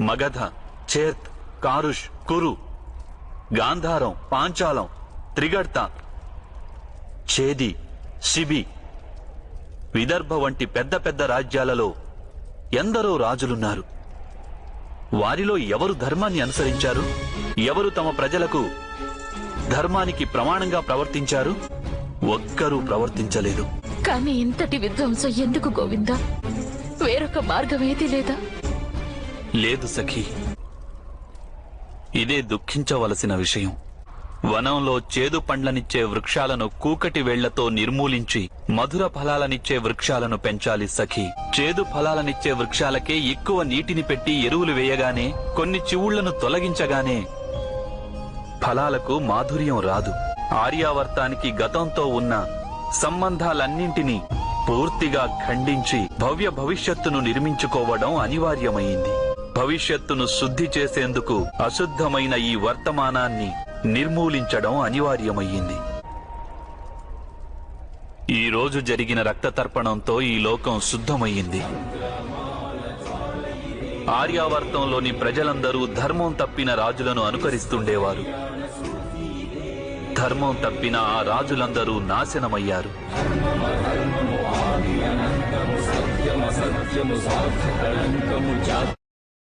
మగధ చేర్త్ కారుష్ కురు గాంధారం పాంచాలం త్రిగర్త చేది శిబి విదర్భ వంటి పెద్ద పెద్ద రాజ్యాలలో ఎందరో రాజులున్నారు. వారిలో ఎవరు ధర్మాన్ని అనుసరించారు? ఎవరు తమ ప్రజలకు ధర్మానికి ప్రమాణంగా ప్రవర్తించారు? ఒక్కరూ ప్రవర్తించలేదు. కానీ ఇంతటి విధ్వంసం ఎందుకు గోవిందా? వేరొక మార్గం లేదా? లేదు సఖీ. ఇదే దుఃఖించవలసిన విషయం. వనంలో చేదు పండ్లనిచ్చే వృక్షాలను కూకటి వేళ్ళతో నిర్మూలించి మధుర ఫలాలనిచ్చే వృక్షాలను పెంచాలి సఖీ. చేదు ఫలాలనిచ్చే వృక్షాలకే ఎక్కువ నీటిని పెట్టి ఎరువులు వేయగానే కొన్ని చివుళ్ళను తొలగించగానే ఫలాలకు మాధుర్యం రాదు. ఆర్యావర్తానికి గతంతో ఉన్న సంబంధాలన్నింటినీ పూర్తిగా ఖండించి భవ్య భవిష్యత్తును నిర్మించుకోవడం అనివార్యమైంది. భవిష్యత్తును శుద్ధి చేసేందుకు అశుద్ధమైన ఈ వర్తమానాన్ని నిర్మూలించడం అనివార్యమయ్యింది. ఈ రోజు జరిగిన రక్త తర్పణంతో ఈ లోకం శుద్ధమయ్యింది. ఆర్యావర్తంలోని ప్రజలందరూ ధర్మం తప్పిన రాజులను అనుకరిస్తుండేవారు. ధర్మం తప్పిన ఆ రాజులందరూ నాశనమయ్యారు.